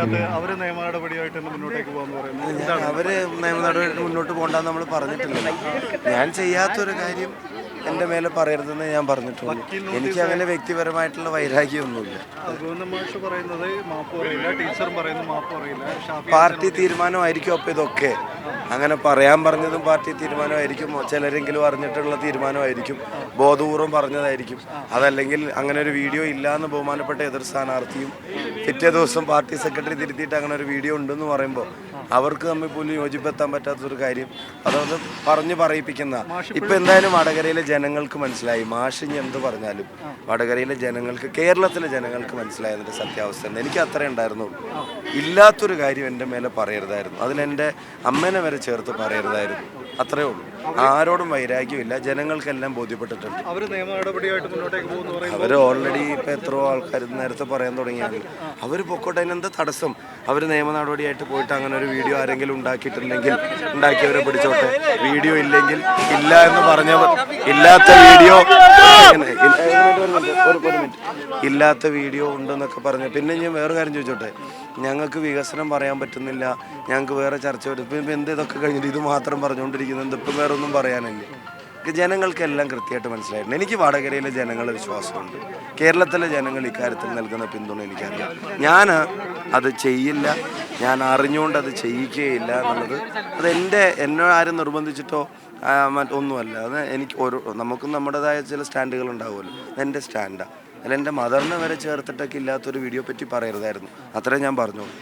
ഇതിനകത്ത് അവർ നിയമ നടപടിയായിട്ട് മുന്നോട്ടേക്ക് പോകാന്ന് പറയുന്നത് എന്താണ്? അവർ നിയമ നടപടി മുന്നോട്ട് പോകണ്ടെന്ന് നമ്മൾ പറഞ്ഞിട്ടില്ല ഞാൻ ചെയ്യാത്തൊരു കാര്യം എന്റെ മേലെ പറയരുതെന്ന് ഞാൻ പറഞ്ഞിട്ടുള്ളൂ. എനിക്ക് അങ്ങനെ വ്യക്തിപരമായിട്ടുള്ള വൈരാഗ്യമൊന്നുമില്ല. പറയുന്നത് ടീച്ചർ പാർട്ടി തീരുമാനമായിരിക്കും അപ്പോൾ ഇതൊക്കെ. അങ്ങനെ പറയാൻ പറഞ്ഞതും പാർട്ടി തീരുമാനമായിരിക്കും. ചിലരെങ്കിലും അറിഞ്ഞിട്ടുള്ള തീരുമാനമായിരിക്കും. ബോധപൂർവം പറഞ്ഞതായിരിക്കും. അതല്ലെങ്കിൽ അങ്ങനെ ഒരു വീഡിയോ ഇല്ല എന്ന് ബഹുമാനപ്പെട്ട എതിർ സ്ഥാനാർത്ഥിയും പിറ്റേ ദിവസം പാർട്ടി സെക്രട്ടറി തിരുത്തിയിട്ട് അങ്ങനെ ഒരു വീഡിയോ ഉണ്ടെന്ന് പറയുമ്പോൾ അവർക്ക് തമ്മിൽ പോലും യോജിപ്പെത്താൻ പറ്റാത്തൊരു കാര്യം. അതത് പറഞ്ഞു പറയിപ്പിക്കുന്ന ഇപ്പൊ എന്തായാലും വടകരയിലെ ജനങ്ങൾക്ക് മനസ്സിലായി. മാഷിഞ്ഞ് എന്ത് പറഞ്ഞാലും വടകരയിലെ ജനങ്ങൾക്ക് കേരളത്തിലെ ജനങ്ങൾക്ക് മനസ്സിലായതിന്റെ സത്യാവസ്ഥ ഉണ്ട്. എനിക്ക് അത്രേ ഉണ്ടായിരുന്നുള്ളൂ. ഇല്ലാത്തൊരു കാര്യം എന്റെ മേലെ പറയരുതായിരുന്നു. അതിലെന്റെ അമ്മേനെ വരെ ചേർത്ത് പറയരുതായിരുന്നു. അത്രേ ഉള്ളൂ. ആരോടും വൈരാഗ്യമില്ല. ജനങ്ങൾക്കെല്ലാം ബോധ്യപ്പെട്ടിട്ടുണ്ട്. അവർ ഓൾറെഡി ഇപ്പം എത്രയോ ആൾക്കാർ നേരത്തെ പറയാൻ തുടങ്ങിയാണ്. അവർ പൊക്കോട്ടെ അതിനെന്താ തടസ്സം? അവർ നിയമ നടപടിയായിട്ട് പോയിട്ട് അങ്ങനെ ഒരു വീഡിയോ ആരെങ്കിലും ഉണ്ടാക്കിയിട്ടുണ്ടെങ്കിൽ ഉണ്ടാക്കിയവരെ പിടിച്ചോട്ടെ. വീഡിയോ ഇല്ലെങ്കിൽ ഇല്ല എന്ന് പറഞ്ഞവർ ഇല്ലാത്ത വീഡിയോ. ഇല്ലാത്ത വീഡിയോ ഉണ്ടെന്നൊക്കെ പറഞ്ഞു. പിന്നെ ഞാൻ വേറെ കാര്യം ചോദിച്ചോട്ടെ? ഞങ്ങൾക്ക് വികസനം പറയാൻ പറ്റുന്നില്ല. ഞങ്ങൾക്ക് വേറെ ചർച്ച വരും. ഇപ്പം എന്ത് ഇതൊക്കെ കഴിഞ്ഞിട്ട് ഇത് മാത്രം പറഞ്ഞുകൊണ്ടിരിക്കുന്നത്? ഇപ്പം വേറെ ഒന്നും പറയാനില്ല? ജനങ്ങൾക്കെല്ലാം കൃത്യമായിട്ട് മനസ്സിലായിട്ടുണ്ട്. എനിക്ക് വടകരയിലെ ജനങ്ങളെ വിശ്വാസമുണ്ട്. കേരളത്തിലെ ജനങ്ങൾ ഇക്കാര്യത്തിൽ നൽകുന്ന പിന്തുണ എനിക്കറിയാം. ഞാൻ അത് ചെയ്യില്ല. ഞാൻ അറിഞ്ഞുകൊണ്ട് അത് ചെയ്യിക്കുകയില്ല എന്നുള്ളത് അത് എന്റെ എന്നെ ആരും നിർബന്ധിച്ചിട്ടോ ഒന്നുമല്ല. അത് എനിക്ക് ഓരോ നമുക്കും നമ്മുടേതായ ചില സ്റ്റാൻഡുകൾ ഉണ്ടാവുമല്ലോ. എന്റെ സ്റ്റാൻഡാണ് അല്ല എന്റെ മദറിനെ വരെ ചേർത്തിട്ടൊക്കെ ഇല്ലാത്തൊരു വീഡിയോ പറ്റി പറയരുതായിരുന്നു. അത്രേ ഞാൻ പറഞ്ഞോളൂ.